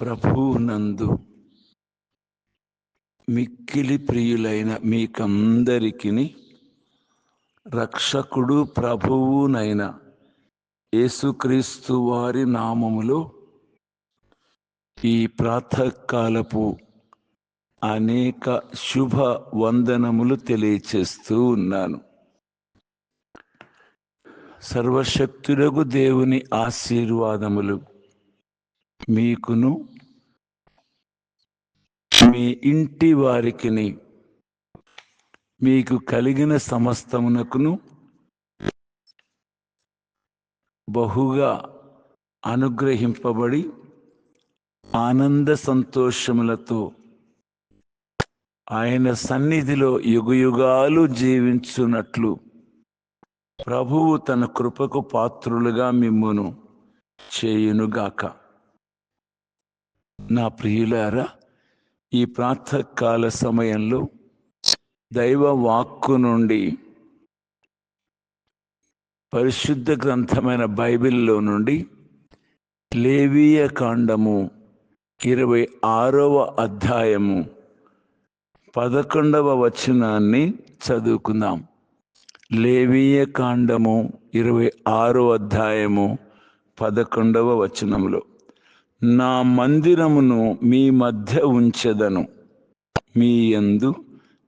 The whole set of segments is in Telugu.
ప్రభువునందు. మిక్కిలి ప్రియులైన మీకందరికీ రక్షకుడు ప్రభువునైన యేసుక్రీస్తు వారి నామములో ఈ ప్రాతకాలపు అనేక శుభ వందనములు తెలియచేస్తూ ఉన్నాను. సర్వశక్తులకు దేవుని ఆశీర్వాదములు మీకును మీ ఇంటి వారికిని మీకు కలిగిన సమస్తమునకును బహుగా అనుగ్రహింపబడి ఆనంద సంతోషములతో ఆయన సన్నిధిలో యుగయుగాలు జీవించున్నట్లు ప్రభువు తన కృపకు పాత్రులుగా మిమ్మును చేయునుగాక. నా ప్రియులారా ఈ ప్రాతకాల సమయంలో దైవ వాక్కు నుండి పరిశుద్ధ గ్రంథమైన బైబిల్లో నుండి లేవీయ కాండము ఇరవై ఆరవ అధ్యాయము పదకొండవ వచనాన్ని చదువుకుందాం. లేవీయ కాండము ఇరవై ఆరో అధ్యాయము పదకొండవ వచనంలో. నా మందిరమును మీ మధ్య ఉంచెదను. మీ యందు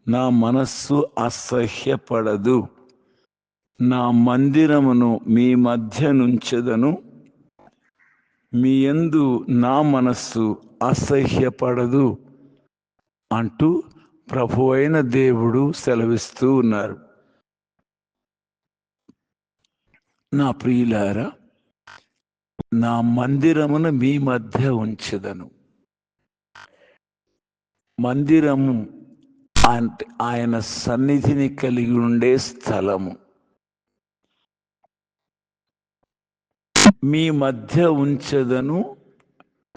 నా మనస్సు అసహ్యపడదు. నా మందిరమును మీ మధ్య నుంచెదను. మీ యందు నా మనస్సు అసహ్యపడదు అంటూ ప్రభు అయిన దేవుడు సెలవిస్తూ ఉన్నారు. నా ప్రియులారా నా మందిరమును మీ మధ్య ఉంచదను. మందిరము అంటే ఆయన సన్నిధిని కలిగి ఉండే స్థలము. మీ మధ్య ఉంచదను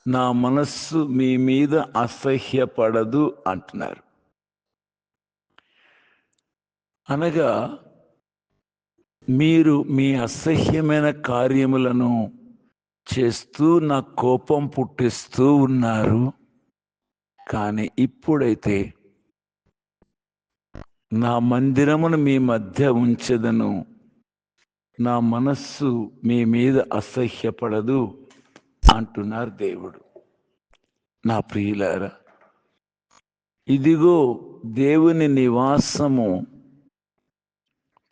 నా మనస్సు మీ మీద అసహ్యపడదు అంటున్నారు. అనగా మీరు మీ అసహ్యమైన కార్యములను చేస్తూ నా కోపం పుట్టిస్తూ ఉన్నారు. కానీ ఇప్పుడైతే నా మందిరమును మీ మధ్య ఉంచదను. నా మనస్సు మీ మీద అసహ్యపడదు అంటున్నారు దేవుడు. నా ప్రియులారా ఇదిగో దేవుని నివాసము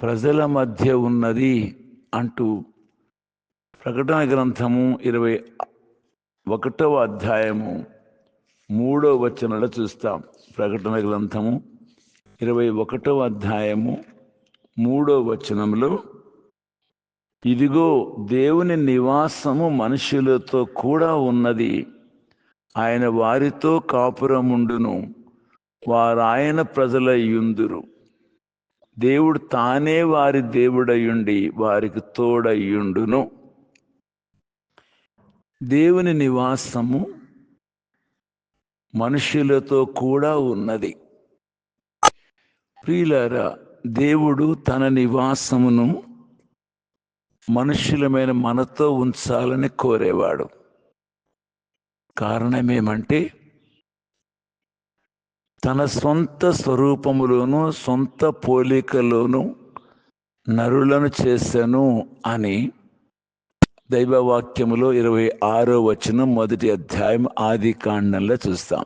ప్రజల మధ్య ఉన్నది అంటూ ప్రకటన గ్రంథము ఇరవై ఒకటవ అధ్యాయము మూడో వచనంలో చూస్తాం. ప్రకటన గ్రంథము ఇరవై ఒకటవ అధ్యాయము మూడో వచనంలో ఇదిగో దేవుని నివాసము మనుషులతో కూడా ఉన్నది. ఆయన వారితో కాపురముండును. వారాయన ప్రజలయ్యుందురు. దేవుడు తానే వారి దేవుడయ్యుండి వారికి తోడయ్యుండును. దేవుని నివాసము మనుషులతో కూడా ఉన్నది. ప్రియులారా దేవుడు తన నివాసమును మనుషులమైన మనతో ఉంచాలని కోరేవాడు. కారణమేమంటే తన సొంత స్వరూపములోను సొంత పోలికలోను నరులను చేశాను అని దైవవాక్యములో ఇరవై ఆరో వచనం మొదటి అధ్యాయం ఆది కాండంలో చూస్తాం.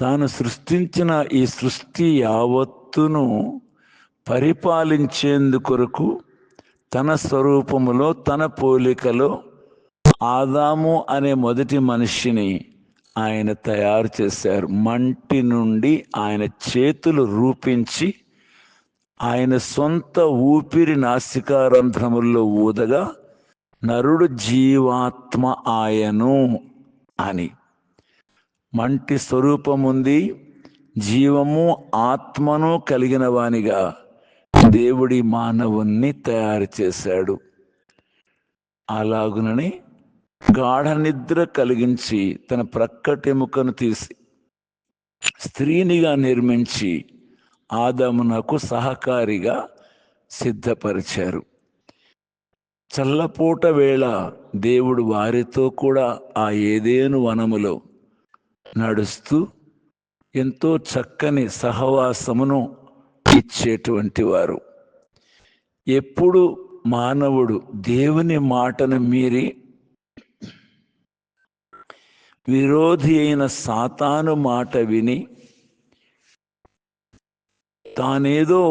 తాను సృష్టించిన ఈ సృష్టి యావత్తును పరిపాలించేందుకొరకు తన స్వరూపములో తన పోలికలో ఆదాము అనే మొదటి మనిషిని ఆయన తయారు చేశారు. మంటి నుండి ఆయన చేతులు రూపించి ఆయన సొంత ఊపిరి నాసికారంధ్రముల్లో ఊదగా నరుడు జీవాత్మ ఆయను అని. మంటి స్వరూపముంది జీవము ఆత్మను కలిగిన వానిగా దేవుడి మానవుణ్ణి తయారు చేశాడు. అలాగునని గాఢ నిద్ర కలిగించి తన ప్రక్కటెముకను తీసి స్త్రీనిగా నిర్మించి ఆదమునకు సహకారిగా సిద్ధపరిచారు. చల్లపూట వేళ దేవుడు వారితో కూడా ఆ ఏదేను వనములో నడుస్తూ ఎంతో చక్కని సహవాసమును ఇచ్చేటువంటి వారు. ఎప్పుడు మానవుడు దేవుని మాటను మీరి విరోధి అయిన సాతాను మాట విని తానేదో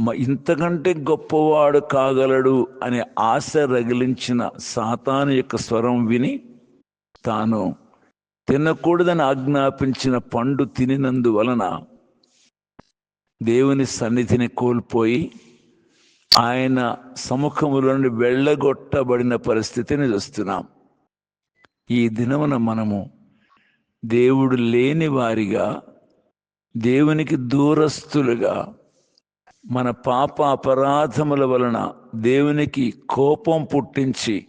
ఇంతకంటే గొప్పవాడు కాగలడు అనే ఆశ రగిలించిన సాతాను యొక్క స్వరం విని తాను తినకూడదని ఆజ్ఞాపించిన పండు తినినందువలన దేవుని సన్నిధిని కోల్పోయి ఆయన సముఖములను వెళ్ళగొట్టబడిన పరిస్థితిని చూస్తున్నాం. ఈ దినమున మనము దేవుడు లేని వారిగా దేవునికి దూరస్తులుగా మన పాప అపరాధముల వలన దేవునికి కోపం పుట్టించి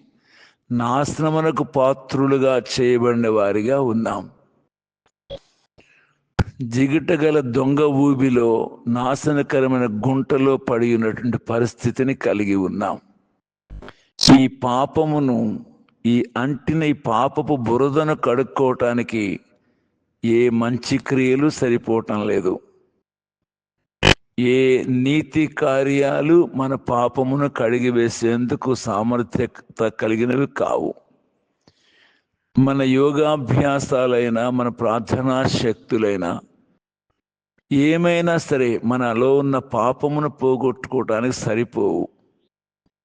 నాశనమునకు పాత్రులుగా చేయబడిన వారిగా ఉన్నాం. జిగిటగల దొంగ ఊబిలో నాశనకరమైన గుంటలో పడి ఉన్నటువంటి పరిస్థితిని కలిగి ఉన్నాం. ఈ పాపమును ఈ అంటిన ఈ పాపపు బురదను కడుక్కోవటానికి ఏ మంచి క్రియలు సరిపోవటం లేదు. ఏ నీతి కార్యాలు మన పాపమును కడిగి వేసేందుకు సామర్థ్యత కలిగినవి కావు. మన యోగాభ్యాసాలైనా మన ప్రార్థనా శక్తులైనా ఏమైనా సరే మనలో ఉన్న పాపమును పోగొట్టుకోవటానికి సరిపోవు.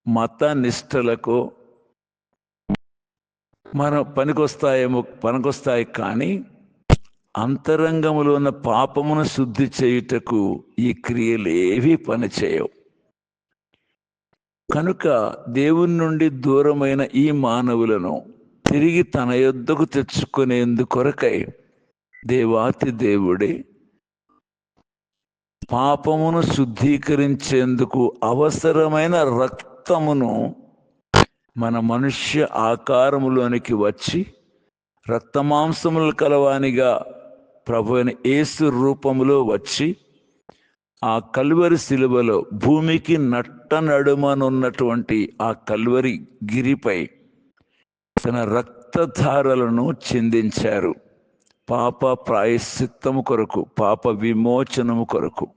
మత నిష్టలకు మన పనికొస్తాయేమో పనికొస్తాయి కానీ అంతరంగములో ఉన్న పాపమును శుద్ధి చేయుటకు ఈ క్రియలు ఏవీ పనిచేయవు కనుక దేవుని నుండి దూరమైన ఈ మానవులను తిరిగి తన యొద్దకు తెచ్చుకునేందుకొరకై దేవాతి దేవుడే పాపమును శుద్ధీకరించేందుకు అవసరమైన రక్తమును మన మనుష్య ఆకారములోనికి వచ్చి రక్తమాంసములు కలవానిగా ప్రభు అయిన యేసు రూపములో వచ్చి ఆ కల్వరి శిలువలో భూమికి నట్ట నడుమనున్నటువంటి ఆ కల్వరి గిరిపై తన రక్తధారలను చిందించారు. పాప ప్రాయశ్చిత్తము కొరకు పాప విమోచనము కొరకు.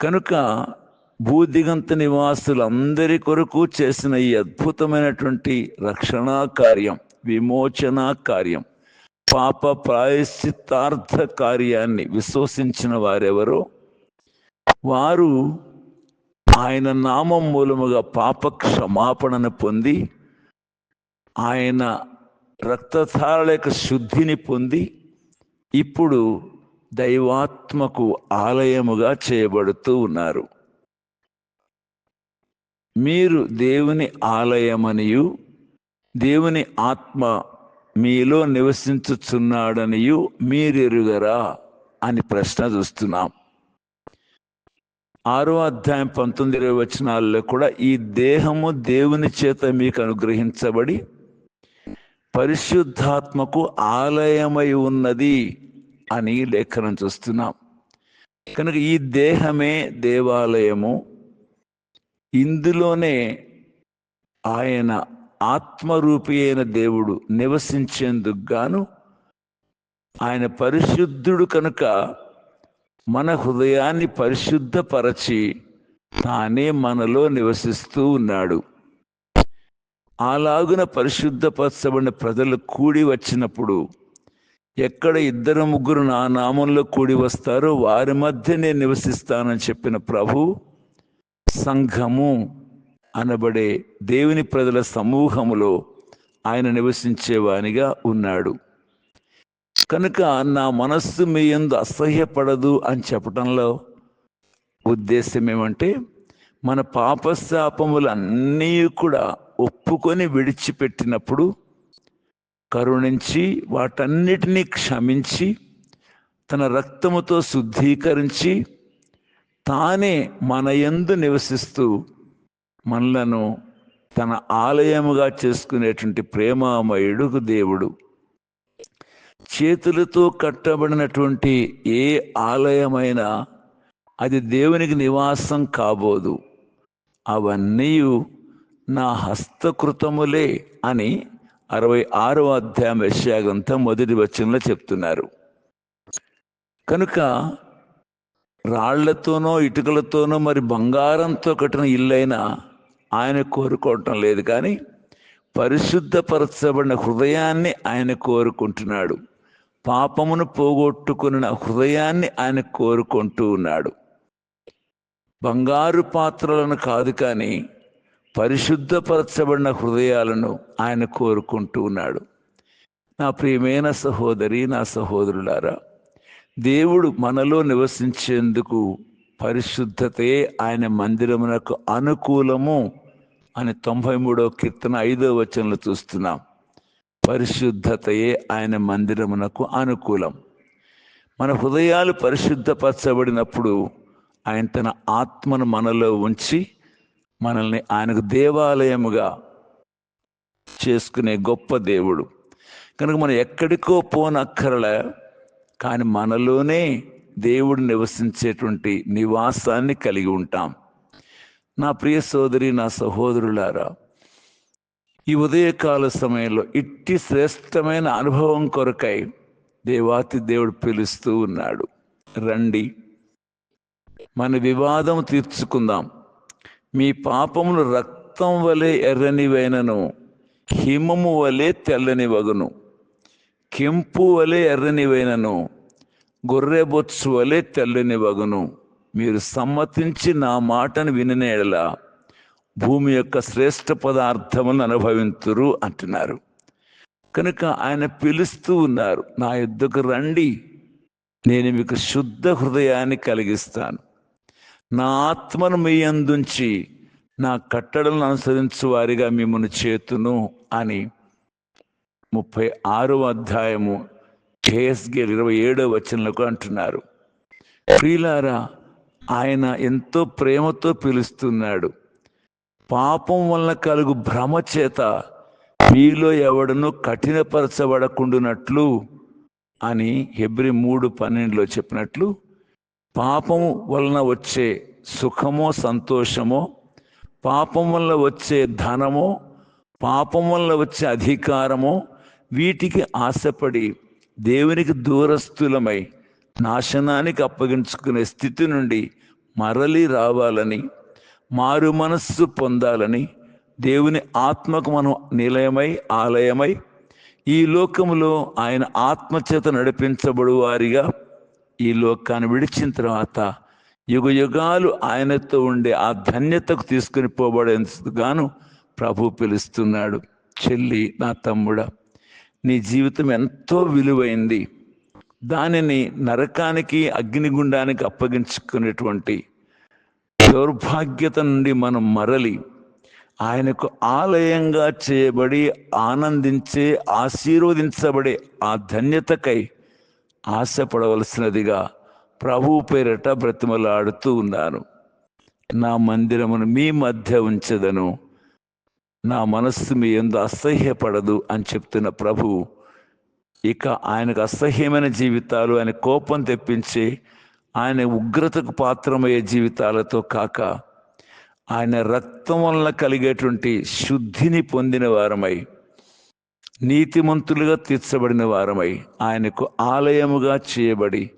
కనుక భూదిగంత నివాసులందరి కొరకు చేసిన ఈ అద్భుతమైనటువంటి రక్షణా కార్యం విమోచనా కార్యం పాప ప్రాయశ్చిత్తార్థ కార్యాన్ని విశ్వసించిన వారెవరో? వారు ఆయన నామం మూలముగా పాప క్షమాపణను పొంది ఆయన రక్తధారల యొక్క శుద్ధిని పొంది ఇప్పుడు దైవాత్మకు ఆలయముగా చేయబడుతూ ఉన్నారు. మీరు దేవుని ఆలయమనియు దేవుని ఆత్మ మీలో నివసించుచున్నాడనియు మీరెరుగరా అని ప్రశ్న చూస్తున్నాం. ఆరో అధ్యాయం పంతొమ్మిది ఇరవై వచనాల్లో కూడా ఈ దేహము దేవుని చేత మీకు అనుగ్రహించబడి పరిశుద్ధాత్మకు ఆలయమై ఉన్నది అని లేఖనం చూస్తున్నాం. కనుక ఈ దేహమే దేవాలయము. ఇందులోనే ఆయన ఆత్మరూపి అయిన దేవుడు నివసించేందుకు గాను ఆయన పరిశుద్ధుడు కనుక మన హృదయాన్ని పరిశుద్ధపరచి తానే మనలో నివసిస్తూ ఉన్నాడు. అలాగున పరిశుద్ధపరచబడిన ప్రజలు కూడి వచ్చినప్పుడు ఎక్కడ ఇద్దరు ముగ్గురు నా నామంలో కూడి వస్తారో వారి మధ్య నేను నివసిస్తానని చెప్పిన ప్రభు సంఘము అనబడే దేవుని ప్రజల సమూహములో ఆయన నివసించేవానిగా ఉన్నాడు. కనుక నా మనస్సు మీ ఎందు అసహ్యపడదు అని చెప్పడంలో ఉద్దేశం ఏమంటే మన పాపశాపములన్నీ కూడా ఒప్పుకొని విడిచిపెట్టినప్పుడు కరుణించి వాటన్నిటినీ క్షమించి తన రక్తముతో శుద్ధీకరించి తానే మన యందు నివసిస్తూ మనలను తన ఆలయముగా చేసుకునేటువంటి ప్రేమామయుడుకు దేవుడు. చేతులతో కట్టబడినటువంటి ఏ ఆలయమైనా అది దేవునికి నివాసం కాబోదు. అవన్నీ నా హస్తకృతములే అని అరవై ఆరవ అధ్యాయం యశాగంతా మొదటి వచనంలో చెప్తున్నారు. కనుక రాళ్ళతోనో ఇటుకలతోనో మరి బంగారంతో కట్టిన ఇల్లైనా ఆయన కోరుకోవటం లేదు కానీ పరిశుద్ధపరచబడిన హృదయాన్ని ఆయన కోరుకుంటున్నాడు. పాపమును పోగొట్టుకున్న హృదయాన్ని ఆయన కోరుకుంటూ ఉన్నాడు. బంగారు పాత్రలను కాదు కానీ పరిశుద్ధపరచబడిన హృదయాలను ఆయన కోరుకుంటూ ఉన్నాడు. నా ప్రియమైన సహోదరి నా సహోదరులారా దేవుడు మనలో నివసించేందుకు పరిశుద్ధతే ఆయన మందిరమునకు అనుకూలము అని తొంభై మూడో కీర్తన ఐదో వచనంలో చూస్తున్నాం. పరిశుద్ధతయే ఆయన మందిరమునకు అనుకూలం. మన హృదయాలు పరిశుద్ధపరచబడినప్పుడు ఆయన తన ఆత్మను మనలో ఉంచి మనల్ని ఆయనకు దేవాలయముగా చేసుకునే గొప్ప దేవుడు. కనుక మనం ఎక్కడికో పోనక్కరలే కానీ మనలోనే దేవుడు నివసించేటువంటి నివాసాన్ని కలిగి ఉంటాం. నా ప్రియ సోదరి నా సహోదరులారా ఈ ఉదయకాల సమయంలో ఇట్టి శ్రేష్టమైన అనుభవం కొరకై దేవాతి దేవుడు పిలుస్తూ ఉన్నాడు. రండి మన వివాదం తీర్చుకుందాం. మీ పాపములు రక్తం వలె ఎర్రనివైనను హిమము వలె తెల్లని వగును కెంపు వలె ఎర్రనివైనను గొర్రెబొచ్చు వలె తెల్లని వగును మీరు సమ్మతించి నా మాటను విననేడల భూమి యొక్క శ్రేష్ఠ పదార్థములను అనుభవింతురు అంటున్నారు. కనుక ఆయన పిలుస్తూ ఉన్నారు నా యుద్ధకు రండి నేను మీకు శుద్ధ హృదయాన్ని కలిగిస్తాను. నా ఆత్మను మీ అందుంచి నా కట్టడలను అనుసరించు వారిగా మిమ్మల్ని చేతును అని ముప్పై ఆరో అధ్యాయము కేఎస్గే ఇరవై ఏడో వచనలకు అంటున్నారు. ప్రియులారా ఆయన ఎంతో ప్రేమతో పిలుస్తున్నాడు. పాపం వలన కలుగు భ్రమ చేత మీలో ఎవడను కఠినపరచబడకుండునట్లు అని హెబ్రి మూడు పన్నెండులో చెప్పినట్లు పాపం వలన వచ్చే సుఖమో సంతోషమో పాపం వల్ల వచ్చే ధనమో పాపం వల్ల వచ్చే అధికారమో వీటికి ఆశపడి దేవునికి దూరస్థులమై నాశనానికి అప్పగించుకునే స్థితి నుండి మరలి రావాలని మారు మనస్సు పొందాలని దేవుని ఆత్మకు మనం నిలయమై ఆలయమై ఈ లోకంలో ఆయన ఆత్మచేత నడిపించబడు వారిగా ఈ లోకాన్ని విడిచిన తర్వాత యుగ యుగాలు ఆయనతో ఉండే ఆ ధన్యతకు తీసుకుని పోబడేందుకు గాను ప్రభు పిలుస్తున్నాడు. చెల్లి నా తమ్ముడా నీ జీవితం ఎంతో విలువైంది. దానిని నరకానికి అగ్నిగుండానికి అప్పగించుకునేటువంటి దౌర్భాగ్యత నుండి మనం మరలి ఆయనకు ఆలయంగా చేయబడి ఆనందించే ఆశీర్వదించబడే ఆ ధన్యతకై ఆశపడవలసినదిగా ప్రభు పేరట బ్రతిమలాడుతూ ఉన్నాను. నా మందిరమును మీ మధ్య ఉంచదను. నా మనస్సు మీ ఎందు అసహ్యపడదు అని చెప్తున్న ప్రభు ఇక ఆయనకు అసహ్యమైన జీవితాలు ఆయన కోపం తెప్పించి ఆయన ఉగ్రతకు పాత్రమయ్యే జీవితాలతో కాక ఆయన రక్తం వలన కలిగేటువంటి శుద్ధిని పొందిన వారమై నీతిమంతులుగా తీర్చబడిన వారమై ఆయనకు ఆలయముగా చేయబడి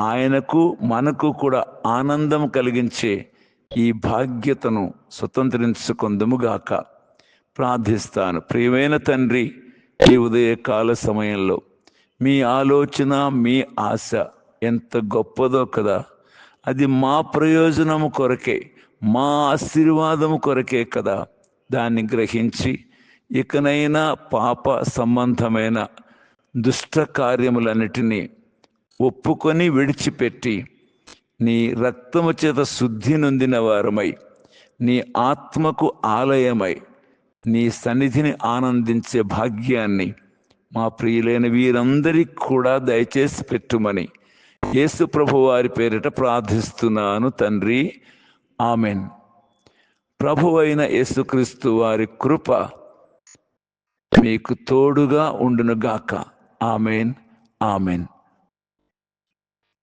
ఆయనకు మనకు కూడా ఆనందం కలిగించే ఈ భాగ్యతను స్వతంత్రించుకుందుముగాక ప్రార్థిస్తాను. ప్రియమైన తండ్రి ఈ ఉదయకాల సమయంలో మీ ఆలోచన మీ ఆశ ఎంత గొప్పదో కదా. అది మా ప్రయోజనము కొరకే మా ఆశీర్వాదము కొరకే కదా. దాన్ని గ్రహించి ఇకనైనా పాప సంబంధమైన దుష్ట కార్యములన్నిటినీ ఒప్పుకొని విడిచిపెట్టి నీ రక్తము చేత శుద్ధి నొందిన వారమై నీ ఆత్మకు ఆలయమై నీ సన్నిధిని ఆనందించే భాగ్యాన్ని మా ప్రియులైన వీరందరికీ కూడా దయచేసి పెట్టుమని యేసు ప్రభు వారి పేరిట ప్రార్థిస్తున్నాను తండ్రి. ఆమెన్. ప్రభు అయిన యేసుక్రీస్తు వారి కృప మీకు తోడుగా ఉండునుగాక. ఆమెన్. ఆమెన్.